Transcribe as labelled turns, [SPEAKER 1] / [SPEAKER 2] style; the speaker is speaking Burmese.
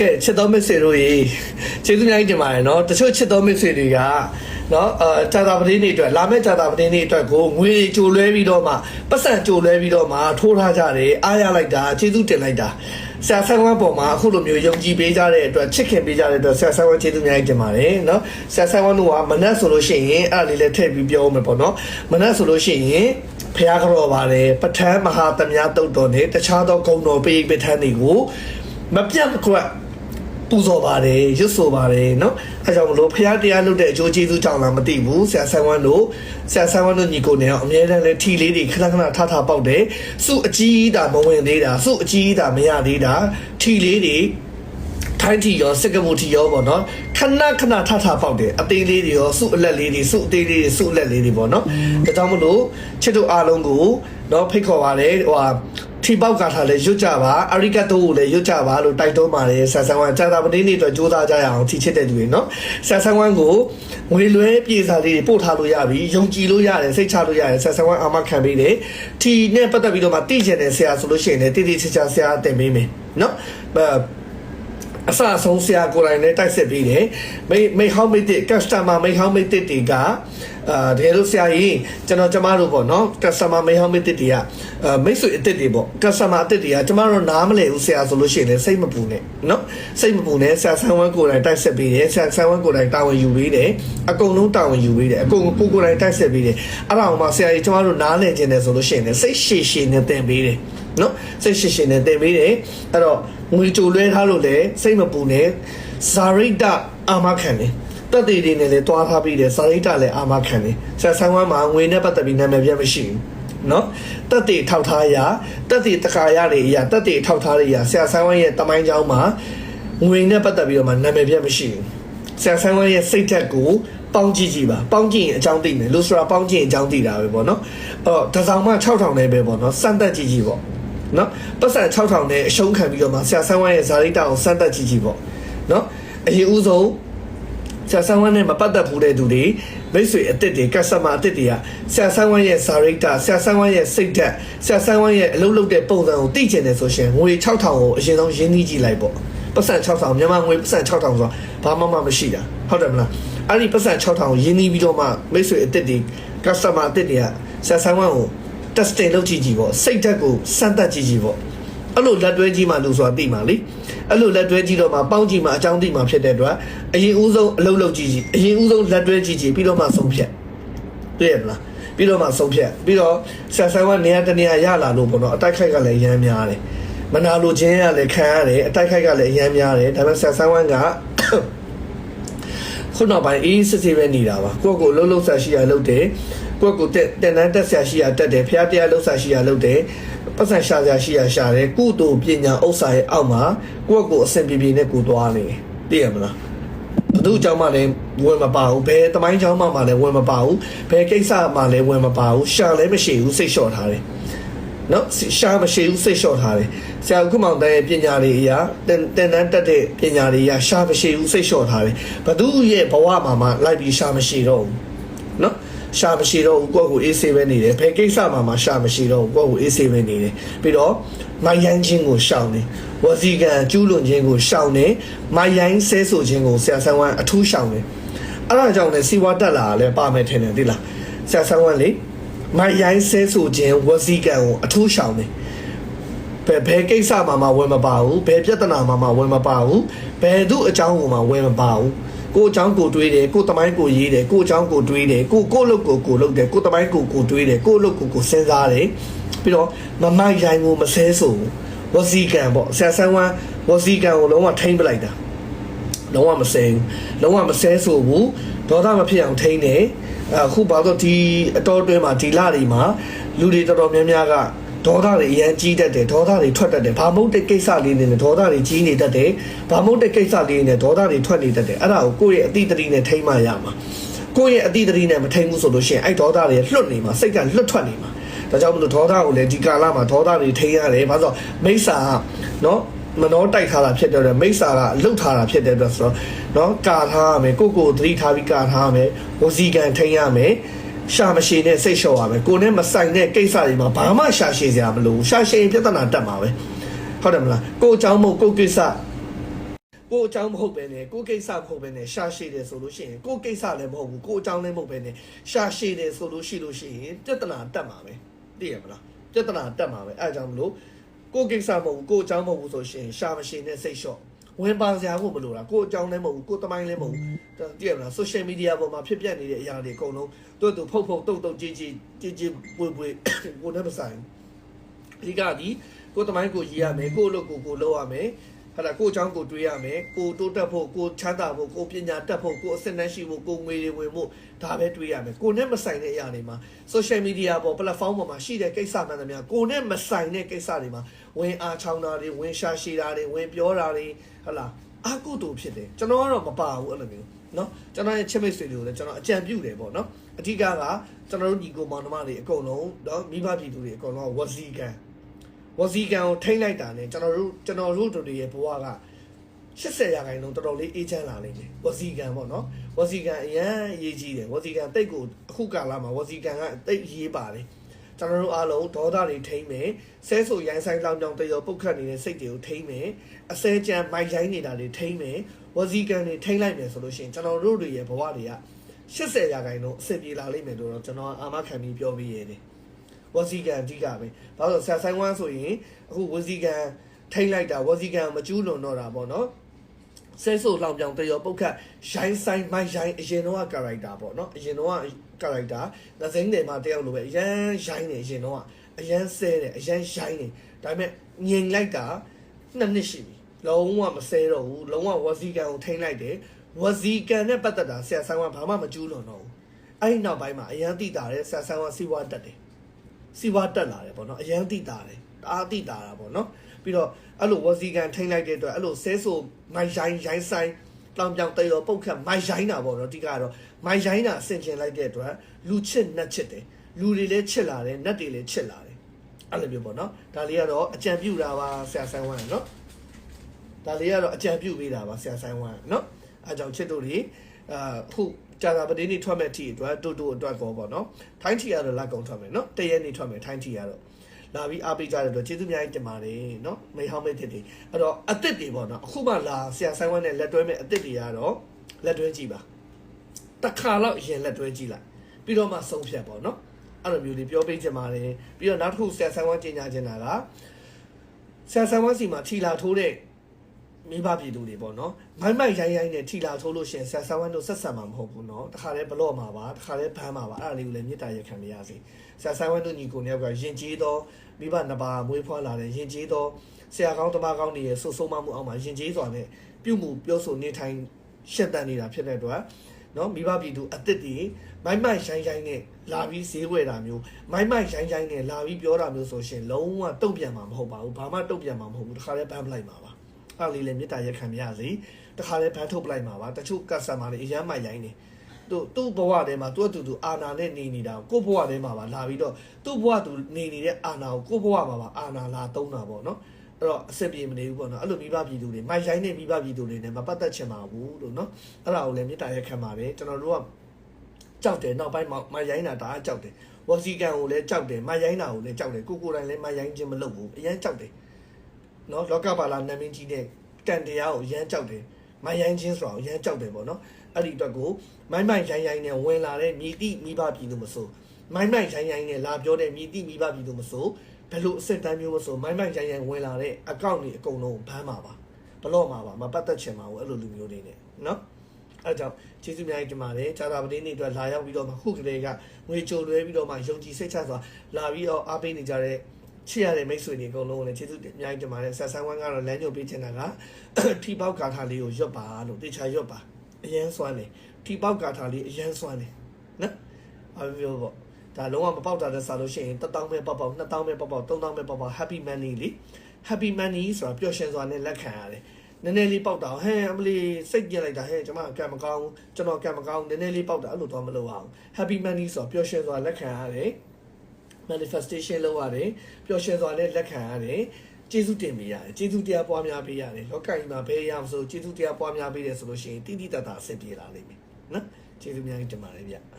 [SPEAKER 1] ကဲချစ်တော်မိတ်ဆွေတို့ရေကျေးဇူးများကြီးတင်ပါတယ်နော်တချို့ချစ်တော်မိတ်ဆွေတွေကနော်အာဇာတာပတိနေ့အတွက်လာမယ့်ဇာတာပတိနေ့အတွက်ကိုငွေကြိုလွဲပြီးတော့မှပတ်စံကြိုလွဲပြီးတော့မှထိုးထားကြတယ်အားရလိုက်တာကျေးဇူးတင်လိုက်တာဆရာဆန်းဝမ်းပေါ်မှာအခုလိုမျိုးယုံကြည်ပေးကြတဲ့အတွက်ချစ်ခင်ပေးကြတဲ့အတွက်ဆရာဆန်းဝမ်းကျေးဇူးများကြီးတင်ပါတယ်နော်ဆရာဆန်းဝမ်းတို့ကမနက်ဆိုလို့ရှိရင်အဲ့ဒါလေးလည်းထည့်ပြီးပြောအောင်မယ်ပေါ့နော်မနက်ဆိုလို့ရှိရင်ဖះကြော်ပါတယ်ပဋ္ဌာန်းမဟာသမယတုတ်တော်နဲ့တခြားသောဂုဏ်တော်ပေးပဋ္ဌာန်းတွေကိုမပြတ်မကွက် ပူဇော်ပါတယ်ရွတ်ဆိုပါတယ်เนาะအဲကြောင့်မလို့ဖះတရားလုပ်တဲ့အကျိုးကျေးဇူးကြောင့်လားမသိဘူးဆရာဆန်းဝမ်းတို့ဆရာဆန်းဝမ်းတို့ညီကိုနေအောင်အမြဲတမ်းလဲထီလေးတွေခဏခဏထထပေါက်တယ်စုအကြီးတာမဝင်သေးတာစုအကြီးတာမရသေးတာထီလေးတွေထိုင်းထီရောစက်ကမှုထီရောပေါ့နော်ခဏခဏထထပေါက်တယ်အသေးလေးတွေရောစုအလက်လေးတွေစုအသေးလေးတွေစုအလက်လေးတွေပေါ့နော်ဒါကြောင့်မလို့ချစ်တို့အားလုံးကိုတော့ဖိတ်ခေါ်ပါတယ်ဟိုဟာ ထီပေါက်ကထားလဲရွတ်ကြပါအရိကတိုကိုလည်းရွတ်ကြပါလို့တိုက်တွန်းပါတယ်ဆန်ဆန်ဝမ်ကြာတာပတင်းနေ့အတွက်ကြိုးစားကြရအောင်ထီချစ်တဲ့သူတွေနော်ဆန်ဆန်ဝမ်ကိုငွေလွဲပြေစာလေးတွေပို့ထားလို့ရပြီယုံကြည်လို့ရတယ်စိတ်ချလို့ရတယ်ဆန်ဆန်ဝမ်အာမခံပေးတယ်ထီနဲ့ပတ်သက်ပြီးတော့မှတည်ကျင်တဲ့ဆရာဆိုလို့ရှိရင်လည်းတည်တည်ချာချာဆရာတင်ပေးမယ်နော် အဲအစအဆုံးဆရာကိုယ်တိုင်လည်းတိုက်ဆက်ပြီးတယ်မိမိဟောင်းမိတဲ့ customer မိဟောင်းမိတဲ့တွေကအာတကယ်လို့ဆရာကြီးကျွန်တော်ကျမတို့ပေါ့နော် customer မိဟောင်းမိတဲ့တွေကအာမိတ်ဆွေအစ်စ်တွေပေါ့ customer အစ်စ်တွေကကျမတို့နားမလည်ဘူးဆရာဆိုလို့ရှိရင်လည်းစိတ်မပူနဲ့နော်စိတ်မပူနဲ့ဆရာဆန်းဝမ်းကိုယ်တိုင်တိုက်ဆက်ပြီးတယ်ဆရာဆန်းဝမ်းကိုယ်တိုင်တာဝန်ယူပြီးတယ်အကုန်လုံးတာဝန်ယူပြီးတယ်အကုန်ကိုကိုယ်တိုင်တိုက်ဆက်ပြီးတယ်အဲ့ဒါအောင်မှဆရာကြီးကျမတို့နားလည်ခြင်းတယ်ဆိုလို့ရှိရင်လည်းစိတ်ရှည်ရှည်နဲ့သင်ပေးတယ် နော်စိတ်ရှိရှိနဲ့တင်ပေးတယ်အဲ့တော့ငွေကြိုလွဲထားလို့လည်းစိတ်မပူနဲ့ဇာရိတအာမခံတယ်တက်တည်တွေနဲ့လည်းတွားထားပြီးတယ်ဇာရိတလည်းအာမခံတယ်ဆရာဆန်းဝမ်းမှာငွေနဲ့ပတ်သက်ပြီးနာမည်ပြတ်မရှိဘူးနော်တက်တည်ထောက်ထားရတက်တည်တခါရတွေအရာတက်တည်ထောက်ထားတွေအရာဆရာဆန်းဝမ်းရဲ့တမိုင်းကြောင်းမှာငွေနဲ့ပတ်သက်ပြီးတော့မှနာမည်ပြတ်မရှိဘူးဆရာဆန်းဝမ်းရဲ့စိတ်ဓာတ်ကိုပေါင်းကြည့်ကြည့်ပါပေါင်းကြည့်ရင်အကြောင်းသိမယ်လူဆိုတာပေါင်းကြည့်ရင်အကြောင်းသိတာပဲပေါ့နော်အော်တစောင်မှ6000နဲ့ပဲပေါ့နော်စမ်းသက်ကြည့်ကြည့်ပေါ့ နော်ပတ်စံ6000နဲ့အရှုံးခံပြီးတော့မှဆရာဆန်းဝမ်းရဲ့ဇာတိတာကိုစမ်းသပ်ကြည့်ကြည့်ပေါ့နော်အရင်ဦးဆုံးဆရာဆန်းဝမ်းနဲ့မပတ်သက်ဘူးတဲ့သူတွေမိတ်ဆွေအစ်စ်တွေကစတမာအစ်စ်တွေကဆရာဆန်းဝမ်းရဲ့ဇာတိတာဆရာဆန်းဝမ်းရဲ့စိတ်ဓာတ်ဆရာဆန်းဝမ်းရဲ့အလုပ်လုပ်တဲ့ပုံစံကိုသိကျင်တယ်ဆိုရှင်ငွေ6000ကိုအရင်ဆုံးရင်းနှီးကြည့်လိုက်ပေါ့ပတ်စံ6000မြန်မာငွေပတ်စံ6000ဆိုတာဘာမှမမရှိတာဟုတ်တယ်မလားအဲ့ဒီပတ်စံ6000ကိုရင်းနှီးပြီးတော့မှမိတ်ဆွေအစ်စ်တွေက customer အစ်စ်တွေကဆရာဆန်းဝမ်းကို testing လုပ်ကြည့်ကြည့်ပေါ့စိတ်ဓာတ်ကိုစမ်းသပ်ကြည့်ကြည့်ပေါ့အဲ့လိုလက်တွဲကြည့်မှလို့ဆိုတာသိမှာလေအဲ့လိုလက်တွဲကြည့်တော့မှပေါင်းကြည့်မှအကြောင်းသိမှဖြစ်တဲ့အတွက်အရင်ဦးဆုံးအလုပ်လုပ်ကြည့်ကြည့်အရင်ဦးဆုံးလက်တွဲကြည့်ကြည့်ပြီးတော့မှဆုံးဖြတ်တွေ့ရမလားပြီးတော့မှဆုံးဖြတ်ပြီးတော့ဆန်ဆန်ကနေရာတနေရာရလာလို့ပေါ့နော်အတိုက်ခိုက်ကလည်းရမ်းများတယ်မနာလိုခြင်းရလည်းခံရတယ်အတိုက်ခိုက်ကလည်းရမ်းများတယ်ဒါပေမဲ့ဆန်ဆန်ဝမ်းက ခုနောက်ပိုင်းအေးစစ်စစ်ပဲနေတာပါကိုယ့်ကိုယ်လှုပ်လှုပ်ဆက်ရှိရလှုပ်တယ်ကိုယ့်ကိုယ်တက်တန်တန်းတက်ဆရာရှိရတက်တယ်ဖះတရားလှုပ်ဆက်ရှိရလှုပ်တယ်ပတ်စံရှာဆရာရှိရရှာတယ်ကုသိုလ်ပညာဥစ္စာရဲ့အောက်မှာကိုယ့်ကိုယ်အစဉ်ပြေပြေနဲ့ကိုယ်သွားနေသိရမလားဘသူအကြောင်းမှလည်းဝင်မပါဘူးဘယ်တမိုင်းအကြောင်းမှလည်းဝင်မပါဘူးဘယ်ကိစ္စမှလည်းဝင်မပါဘူးရှာလည်းမရှိဘူးစိတ်လျှော့ထားတယ် နော်ရှာမရှိဘူးစိတ်လျှော့ထားတယ်ဆရာခုမောင်တန်းရဲ့ပညာတွေအရာတင်တင်တန်းတက်တဲ့ပညာတွေအရာရှာမရှိဘူးစိတ်လျှော့ထားတယ်ဘသူရဲ့ဘဝမှာမှလိုက်ပြီးရှာမရှိတော့ဘူးနော်ရှာမရှိတော့ဘူးကိုယ့်ကိုအေးဆေးပဲနေတယ်ဘယ်ကိစ္စမှာမှရှာမရှိတော့ဘူးကိုယ့်ကိုအေးဆေးပဲနေတယ်ပြီးတော့မိုင်းရိုင်းခြင်းကိုရှောင်တယ်ဝစီကံကျူးလွန်ခြင်းကိုရှောင်တယ်မိုင်းရိုင်းဆဲဆိုခြင်းကိုဆရာဆန်းဝမ်းအထူးရှောင်တယ်အဲ့ဒါကြောင့်လည်းစီဝါတက်လာတာလည်းပါမယ်ထင်တယ်သိလားဆရာဆန်းဝမ်းလေ မိုင်ရိုင်းဆဲဆိုခြင်းဝစီကံကိုအထူးရှောင်တယ်ဘယ်ဘယ်ကိစ္စမှာမှဝင်မပါဘူးဘယ်ပြဿနာမှာမှဝင်မပါဘူးဘယ်သူအကြောင်းကိုမှဝင်မပါဘူးကိုအကြောင်းကိုတွေးတယ်ကိုတမိုင်းကိုရေးတယ်ကိုအကြောင်းကိုတွေးတယ်ကိုကိုလုတ်ကိုကိုလုတ်တယ်ကိုတမိုင်းကိုကိုတွေးတယ်ကိုလုတ်ကိုကိုစဉ်းစားတယ်ပြီးတော့မမိုင်ရိုင်းကိုမဆဲဆိုဘူးဝစီကံပေါ့ဆရာဆန်းဝမ်းဝစီကံကိုလုံးဝထိမ့်ပလိုက်တာလုံးဝမစဲဘူးလုံးဝမစဲဆိုဘူး ဒေါသမဖြစ်အောင်ထိန်းတယ်အခုဘာလို့ဒီအတော်တွင်းမှာဒီလတွေမှာလူတွေတော်တော်များများကဒေါသတွေအရန်ကြီးတတ်တယ်ဒေါသတွေထွက်တတ်တယ်ဘာမဟုတ်တဲ့ကိစ္စလေးတွေနဲ့ဒေါသတွေကြီးနေတတ်တယ်ဘာမဟုတ်တဲ့ကိစ္စလေးတွေနဲ့ဒေါသတွေထွက်နေတတ်တယ်အဲ့ဒါကိုကိုယ့်ရဲ့အတိတ်တတိနဲ့ထိန်းမှရမှာကိုယ့်ရဲ့အတိတ်တတိနဲ့မထိန်းဘူးဆိုလို့ရှိရင်အဲ့ဒေါသတွေလွတ်နေမှာစိတ်ကလွတ်ထွက်နေမှာဒါကြောင့်မလို့ဒေါသကိုလည်းဒီကာလမှာဒေါသတွေထိန်းရတယ်ဘာလို့လဲဆိုတော့မိစ္ဆာကနော် မနှောတိုက်ထားတာဖြစ်တဲ့အတွက်မိစ္ဆာကလှုပ်ထားတာဖြစ်တဲ့အတွက်ဆိုတော့เนาะကာထားရမယ်ကိုယ့်ကိုယ်သတိထားပြီးကာထားရမယ်ဝစီကံထိန်းရမယ်ရှာမရှိနဲ့စိတ်လျှော့ရမယ်ကိုယ်နဲ့မဆိုင်တဲ့ကိစ္စတွေမှာဘာမှရှာရှိစရာမလိုဘူးရှာရှိရင်ပြဿနာတက်မှာပဲဟုတ်တယ်မလားကိုယ်အကြောင်းမို့ကိုယ်ကိစ္စ ကိုအကြောင်းမဟုတ်ပဲနဲ့ကိုကိစ္စမဟုတ်ပဲနဲ့ရှာရှည်တယ်ဆိုလို့ရှိရင်ကိုကိစ္စလည်းမဟုတ်ဘူးကိုအကြောင်းလည်းမဟုတ်ပဲနဲ့ရှာရှည်တယ်ဆိုလို့ရှိလို့ရှိရင်ပြဿနာတက်မှာပဲသိရမလားပြဿနာတက်မှာပဲအဲအကြောင်းမလို့ ကိုကိစ္စမဟုတ်ဘူးကိုအကြောင်းမဟုတ်ဘူးဆိုရှင်ရှာမရှည်နဲ့စိတ်လျှော့ဝင်ပါစရာကိုမလိုတာကိုအကြောင်းလည်းမဟုတ်ဘူးကိုတမိုင်းလည်းမဟုတ်ဘူးသိရမလား social media ပေါ်မှာဖြစ်ပျက်နေတဲ့အရာတွေအကုန်လုံးသူ့သူဖုတ်ဖုတ်တုတ်တုတ်ကြည်ကြည်ကြည်ကြည်ပွေပွေကိုလည်းမဆိုင်ဘူးအဓိကဒီကိုယ်တမိုင်းကိုရည်ရမယ်ကိုယ့်အလုပ်ကိုကိုယ်လုပ်ရမယ် ဟုတ်လားကိုအကြောင်းကိုတွေးရမယ်ကိုတိုးတက်ဖို့ကိုချမ်းသာဖို့ကိုပညာတက်ဖို့ကိုအစစ်နှမ်းရှိဖို့ကိုငွေတွေဝင်ဖို့ဒါပဲတွေးရမယ်ကိုနဲ့မဆိုင်တဲ့အရာတွေမှာ social media ပေါ် platform ပေါ်မှာရှိတဲ့ကိစ္စမှန်သမျှကိုနဲ့မဆိုင်တဲ့ကိစ္စတွေမှာဝင်အားချောင်းတာတွေဝင်ရှာရှည်တာတွေဝင်ပြောတာတွေဟုတ်လားအကုသို့ဖြစ်တယ်ကျွန်တော်ကတော့မပါဘူးအဲ့လိုမျိုးနော်ကျွန်တော်ရဲ့ချစ်မိတ်ဆွေတွေကိုလည်းကျွန်တော်အကြံပြုတယ်ပေါ့နော်အဓိကကကျွန်တော်တို့ညီကိုမောင်နှမတွေအကုန်လုံးနော်မိဘပြည်သူတွေအကုန်လုံးဝစီကံ ဝစီကန်ကိုထိမ့်လိုက်တာနဲ့ကျွန်တော်တို့ကျွန်တော်တို့တွေရဲ့ဘဝက80ရာခိုင်နှုန်းတော်တော်လေးအေးချမ်းလာနေတယ်ဝစီကန်ပေါ့နော်ဝစီကန်အရန်အရေးကြီးတယ်ဝစီကန်တိတ်ကိုအခုကာလမှာဝစီကန်ကတိတ်ရေးပါတယ်ကျွန်တော်တို့အားလုံးဒေါသတွေထိမ့်မယ်ဆဲဆူရိုင်းဆိုင်လောင်ကြောင်တရောပုတ်ခတ်နေတဲ့စိတ်တွေကိုထိမ့်မယ်အစဲကြမ်းမိုက်ရိုင်းနေတာတွေထိမ့်မယ်ဝစီကန်တွေထိမ့်လိုက်မယ်ဆိုလို့ရှိရင်ကျွန်တော်တို့တွေရဲ့ဘဝတွေက80ရာခိုင်နှုန်းအဆင်ပြေလာလိမ့်မယ်လို့တော့ကျွန်တော်အာမခံပြီးပြောပြီးရတယ် ဝစီကန်အဓိကပဲဘာလို့လဲဆရာဆိုင်ဝမ်းဆိုရင်အခုဝစီကန်ထိမ့်လိုက်တာဝစီကန်မကျူးလွန်တော့တာပေါ့နော်ဆဲဆိုလောင်ပြောင်တရောပုတ်ခတ်ရိုင်းဆိုင်မိုက်ရိုင်းအရင်တော့က character ပေါ့နော်အရင်တော့က character ငစိမ့်တယ်မှာတယောက်လိုပဲအရန်ရိုင်းနေအရင်တော့ကအရန်ဆဲတယ်အရန်ရိုင်းနေဒါပေမဲ့ငြိမ်လိုက်တာနှစ်နှစ်ရှိပြီလုံးဝမဆဲတော့ဘူးလုံးဝဝစီကန်ကိုထိမ့်လိုက်တယ်ဝစီကန်နဲ့ပတ်သက်တာဆရာဆိုင်ဝမ်းဘာမှမကျူးလွန်တော့ဘူးအဲ့ဒီနောက်ပိုင်းမှာအရန်တိတာတယ်ဆရာဆိုင်ဝမ်းစီးပွားတက်တယ် စီဝါတက်လာတယ်ပေါ့နော်အရန်တိတာတယ်တအားတိတာတာပေါ့နော်ပြီးတော့အဲ့လိုဝစီကန်ထိမ့်လိုက်တဲ့အတွက်အဲ့လိုဆဲဆိုမိုင်ရိုင်းရိုင်းဆိုင်တောင်ပြောင်တေရောပုတ်ခတ်မိုင်ရိုင်းတာပေါ့နော်အဓိကတော့မိုင်ရိုင်းတာအဆင်ကျင်လိုက်တဲ့အတွက်လူချစ်နတ်ချစ်တယ်လူတွေလည်းချစ်လာတယ်နတ်တွေလည်းချစ်လာတယ်အဲ့လိုမျိုးပေါ့နော်ဒါလေးကတော့အကြံပြုတာပါဆရာဆိုင်ဝမ်းနော်ဒါလေးကတော့အကြံပြုပေးတာပါဆရာဆိုင်ဝမ်းနော်အဲကြောင့်ချစ်တို့တွေအာခု ကြာတာပတင်းနေထွက်မဲ့ထီအတွက်တူတူအတွက်ကောပေါ့နော်ထိုင်းထီကတော့လက်ကုံထွက်မယ်နော်တရက်နေထွက်မယ်ထိုင်းထီကတော့လာပြီးအားပေးကြတဲ့အတွက်ကျေးဇူးအများကြီးတင်ပါတယ်နော်မိဟောင်းမိတ်တစ်တွေအဲ့တော့အစ်စ်တွေပေါ့နော်အခုမှလာဆရာဆိုင်ဝမ်းနဲ့လက်တွဲမဲ့အစ်စ်တွေကတော့လက်တွဲကြည့်ပါတစ်ခါတော့အရင်လက်တွဲကြည့်လိုက်ပြီးတော့မှဆုံးဖြတ်ပေါ့နော်အဲ့လိုမျိုးလေးပြောပေးချင်ပါတယ်ပြီးတော့နောက်တစ်ခုဆရာဆိုင်ဝမ်းကြီးညာချင်တာကဆရာဆိုင်ဝမ်းစီမှာထီလာထိုးတဲ့ မိဘပြည်သူတွေပေါ့နော်မိုက်မိုက်ရိုင်းရိုင်းနဲ့ထီလာထိုးလို့ရှင်ဆက်ဆန်ဝမ်းတို့ဆက်ဆန်မှာမဟုတ်ဘူးနော်တခါလဲဘလော့မှာပါတခါလဲဘန်းမှာပါအဲ့ဒါလေးကိုလည်းမြေတားရခံရစေဆက်ဆန်ဝမ်းတို့ညီကိုတွေကယဉ်ကျေးသောမိဘနှစ်ပါးမွေးဖွားလာတဲ့ယဉ်ကျေးသောဆရာကောင်းတမကောင်းတွေရဲ့ဆုဆုံးမမှုအောက်မှာယဉ်ကျေးစွာနဲ့ပြုမှုပြောဆိုနေထိုင်ရှက်တန်နေတာဖြစ်တဲ့အတွက်နော်မိဘပြည်သူအစ်စ်တီမိုက်မိုက်ရိုင်းရိုင်းနဲ့လာပြီးဈေးဝယ်တာမျိုးမိုက်မိုက်ရိုင်းရိုင်းနဲ့လာပြီးပြောတာမျိုးဆိုရှင်လုံးဝတုံ့ပြန်မှာမဟုတ်ပါဘူးဘာမှတုံ့ပြန်မှာမဟုတ်ဘူးတခါလဲဘန်းပလိုက်မှာပါ အဲ့လေးလည်းမေတ္တာရက်ခံရစေတခါလဲဘန်းထုတ်ပလိုက်မှာပါတချို့ကတ်ဆာမာတွေအရမ်းမိုက်ရိုင်းနေသူသူ့ဘဝထဲမှာသူ့အတူတူအာနာနဲ့နေနေတာကိုကိုယ့်ဘဝထဲမှာပါလာပြီးတော့သူ့ဘဝသူနေနေတဲ့အာနာကိုကိုယ့်ဘဝမှာပါအာနာလာသုံးတာပေါ့နော်အဲ့တော့အဆင်ပြေမနေဘူးပေါ့နော်အဲ့လိုမိဘပြည်သူတွေမိုက်ရိုင်းတဲ့မိဘပြည်သူတွေနဲ့မပတ်သက်ချင်ပါဘူးလို့နော်အဲ့ဒါကိုလည်းမေတ္တာရက်ခံပါတယ်ကျွန်တော်တို့ကကြောက်တယ်နောက်ပိုင်းမှာမရိုင်းတာတအားကြောက်တယ်ဝစီကန်ကိုလည်းကြောက်တယ်မရိုင်းတာကိုလည်းကြောက်တယ်ကိုကိုယ်တိုင်လည်းမရိုင်းခြင်းမလုပ်ဘူးအရန်ကြောက်တယ် နော်လောကပါလာနာမည်ကြီးတဲ့တန်တရားကိုရမ်းကြောက်တယ်မိုင်းရိုင်းချင်းဆိုတာကိုရမ်းကြောက်တယ်ပေါ့နော်အဲ့ဒီအတွက်ကိုမိုင်းမိုင်းရိုင်းရိုင်းနဲ့ဝင်လာတဲ့မြည်တိမိဘပြည်သူမဆိုမိုင်းမိုင်းရိုင်းရိုင်းနဲ့လာပြောတဲ့မြည်တိမိဘပြည်သူမဆိုဘယ်လိုအစစ်တမ်းမျိုးမဆိုမိုင်းမိုင်းရိုင်းရိုင်းဝင်လာတဲ့အကောင့်တွေအကုန်လုံးဘန်းမှာပါဘလော့မှာပါမပတ်သက်ချင်ပါဘူးအဲ့လိုလူမျိုးတွေနဲ့နော်အဲ့ကြောင့်ကျေးဇူးများကြီးတင်ပါတယ်ဂျာတာပတင်းတွေအတွက်လာရောက်ပြီးတော့မှခုကလေးကငွေကြိုလွဲပြီးတော့မှယုံကြည်စိတ်ချစွာလာပြီးတော့အားပေးနေကြတဲ့ ချစ်ရတဲ့မိတ်ဆွေတွေအကုန်လုံးကိုလည်းကျေးဇူးတင်အများကြီးတင်ပါတယ်ဆက်ဆန်းဝမ်းကတော့လမ်းညွှန်ပေးချင်တာကထီပေါက်ကာထာလေးကိုရွတ်ပါလို့တေချာရွတ်ပါအရန်စွမ်းတယ်ထီပေါက်ကာထာလေးအရန်စွမ်းတယ်နော်အပြောပေါ့ဒါလုံးဝမပေါက်တာတဲ့စားလို့ရှိရင်1000ပဲပေါက်ပေါက်2000ပဲပေါက်ပေါက်3000ပဲပေါက်ပေါက် happy money လေ happy money ဆိုတာပျော်ရွှင်စွာနဲ့လက်ခံရတယ်နည်းနည်းလေးပေါက်တာဟဲ့အမလီစိတ်ပြက်လိုက်တာဟဲ့ကျွန်မကံမကောင်းကျွန်တော်ကံမကောင်းနည်းနည်းလေးပေါက်တာအဲ့လိုတော့မလုပ်အောင် happy money ဆိုတာပျော်ရွှင်စွာလက်ခံရတယ် manifestation လုပ်ရတယ်ပျော်ရွှင်စွာနဲ့လက်ခံရတယ်ကျေးဇူးတင်ပေးရတယ်ကျေးဇူးတရားပွားများပေးရတယ်လောကကြီးမှာဘယ်ရအောင်ဆိုကျေးဇူးတရားပွားများပေးတယ်ဆိုလို့ရှိရင်တိတိတတ်တာအဆင်ပြေလာလိမ့်မယ်နော်ကျေးဇူးများကြီးတင်ပါတယ်ဗျ